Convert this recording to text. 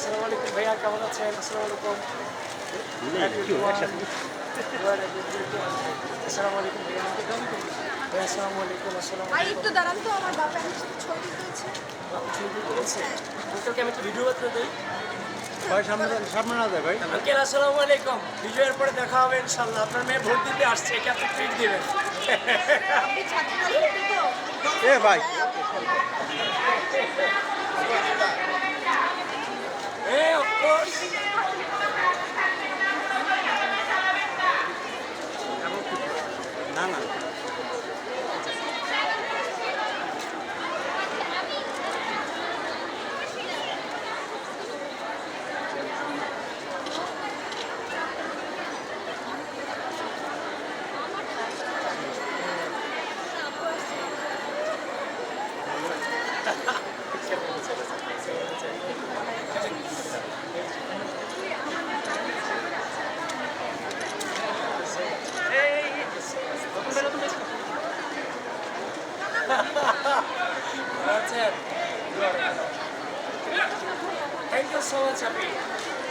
আসসালামু আলাইকুম ভাইয়া কেমন আছেন? আসসালামু আলাইকুম। আসসালামু আলাইকুম ভাইয়া আসসালামু আলাইকুম আসসালামু আর একটু দাঁড়ান তো আমার বাপের ছবি তুলছে। ছবি করেছে আঙ্কেলকে আমি একটা ভিডিও বার্তা দিই ভাই সামনে সামনে না যায় ভাই। আঙ্কেল আসসালামু আলাইকুম। ভিডিওর পরে দেখা হবে ইনশাল্লাহ আপনার মেয়ে ভোট দিতে আসছে একে আপনি ট্রিট দিবেন। এ ভাই। না না। That's it. Thank you so much, Abhi.